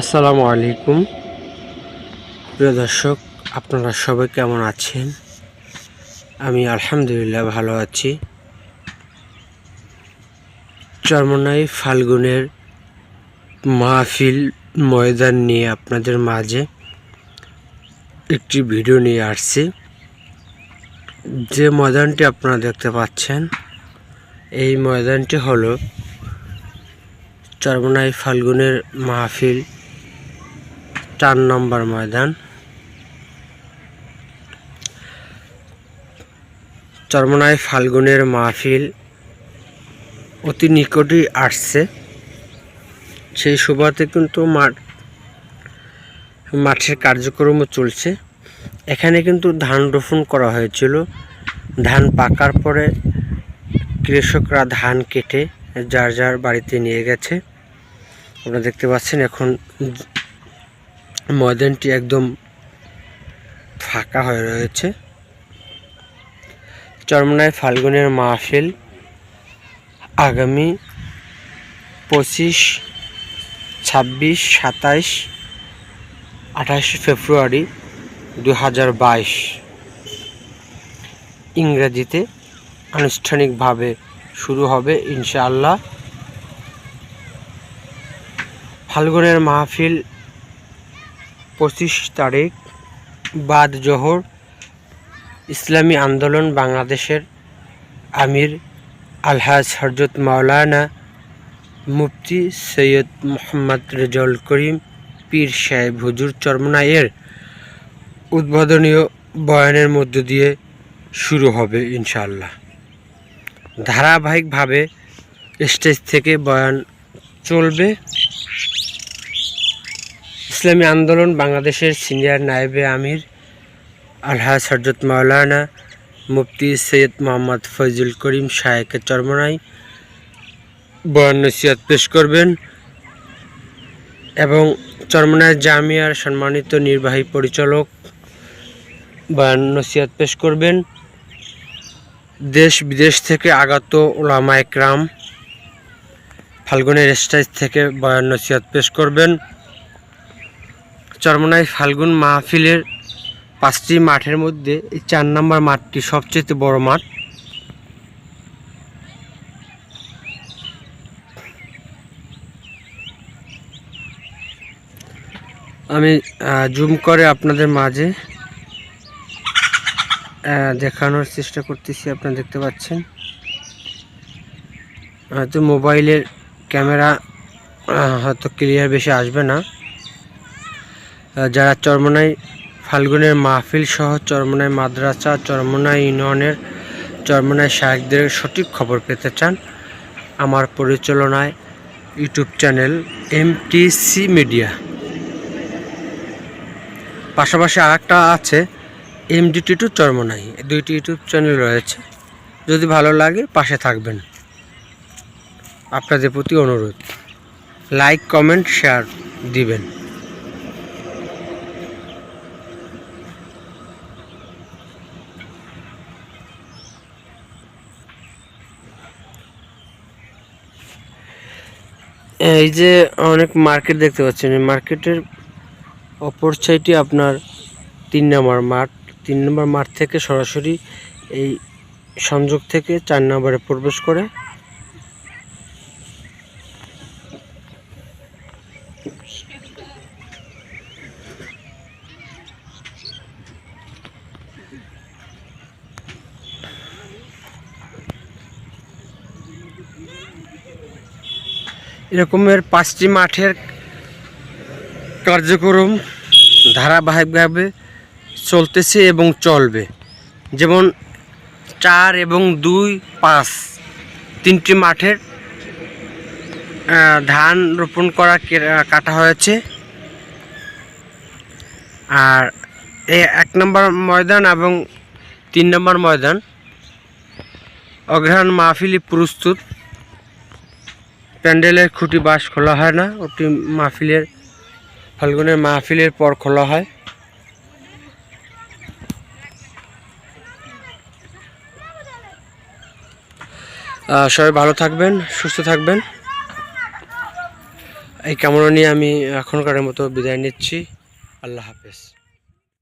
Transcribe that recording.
আসসালামু আলাইকুম। প্রিয় দর্শক, আপনারা সবাই কেমন আছেন? আমি আলহামদুলিল্লাহ ভালো আছি। চরমনাই ফাল্গুনের মাহফিল ময়দান নিয়ে আপনাদের মাঝে একটি ভিডিও নিয়ে আসছি। যে ময়দানটি আপনারা দেখতে পাচ্ছেন, এই ময়দানটি হলো চরমনাই ফাল্গুনের মাহফিল চার নম্বর ময়দান। চরমনাই ফাল্গুনের মাহফিল অতি নিকটই আসছে। সেই সুবাদে কিন্তু মাঠ, মাঠের কার্যক্রমও চলছে। এখানে কিন্তু ধান রোপণ করা হয়েছিল। ধান পাকার পরে কৃষকরা ধান কেটে যার যার বাড়িতে নিয়ে গেছে। আপনারা দেখতে পাচ্ছেন এখন ময়দানটি একদম ফাঁকা হয়ে রয়েছে। চরমনায় ফাল্গুনের মাহফিল আগামী পঁচিশ, ছাব্বিশ, সাতাইশ, আঠাশে ফেব্রুয়ারি দু বাইশ ইংরেজিতে আনুষ্ঠানিকভাবে শুরু হবে ইনশাআল্লাহ। ফাল্গুনের মাহফিল পঁচিশ তারিখ বাদ জোহর, ইসলামী আন্দোলন বাংলাদেশের আমির আলহাজ হরজত মাওলানা মুফতি সৈয়দ মোহাম্মদ রেজল করিম পীর সাহেব হুজুর চরমনাইয়ের উদ্বোধনীয় বয়ানের মধ্য দিয়ে শুরু হবে ইনশাল্লাহ ধারাবাহিকভাবে স্টেজ থেকে বয়ান চলবে। ইসলামী আন্দোলন বাংলাদেশের সিনিয়র নায়েবে আমির, আলহাজ হরজত মাওলানা মুফতি সৈয়দ মোহাম্মদ ফজল করিম শায়েকের চরমনাই বয়ান নসিহত পেশ করবেন এবং চরমনায় জামিয়ার সম্মানিত নির্বাহী পরিচালক বয়ান নসিহত পেশ করবেন। দেশ বিদেশ থেকে আগত ওলামা একরাম ফাল্গুনের স্টেজ থেকে বয়ান নসিহত পেশ করবেন। চরমনাই ফাল্গুন মাহফিলের পাঁচটি মাঠের মধ্যে এই চার নম্বর মাঠটি সবচেয়ে বড় মাঠ। আমি জুম করে আপনাদের মাঝে দেখানোর চেষ্টা করতেছি, আপনারা দেখতে পাচ্ছেন। হয়তো মোবাইলের ক্যামেরা হয়তো ক্লিয়ার বেশি আসবে না। যারা চরমনাই ফাল্গুনের মাহফিল সহ চরমনাই মাদ্রাসা, চরমনাই ইউনিয়নের, চরমনাই শাহেকদের সঠিক খবর পেতে চান, আমার পরিচালনায় ইউটিউব চ্যানেল এমটিসি মিডিয়া পাশাপাশি আরেকটা আছে এমডিটি টু চরমনাই। দুইটি ইউটিউব চ্যানেল রয়েছে। যদি ভালো লাগে, পাশে থাকবেন। আপনাদের প্রতি অনুরোধ। লাইক, কমেন্ট, শেয়ার দিবেন। এই যে অনেক মার্কেট দেখতে পাচ্ছেন, এই মার্কেটের অপর সাইডে আপনার তিন নম্বর মাঠ। তিন নম্বর মাঠ থেকে সরাসরি এই সংযোগ থেকে চার নম্বরে প্রবেশ করে। এরকমের পাঁচটি মাঠের কার্যক্রম ধারাবাহিকভাবে চলতেছে এবং চলবে। যেমন চার এবং দুই পাঁচ তিনটি মাঠের ধান রোপণ করা কাটা হয়েছে। আর এই এক নম্বর ময়দান এবং তিন নম্বর ময়দান অগ্রহায়ণ মাহফিলি প্রস্তুত। প্যান্ডেলের খুঁটি বাস খোলা হয় না, ওটি মাহফিলের, ফাল্গুনের মাহফিলের পর খোলা হয়। সবাই ভালো থাকবেন, সুস্থ থাকবেন। এই কামনা নিয়ে আমি এখনকার মতো বিদায় নিচ্ছি। আল্লাহ হাফেজ।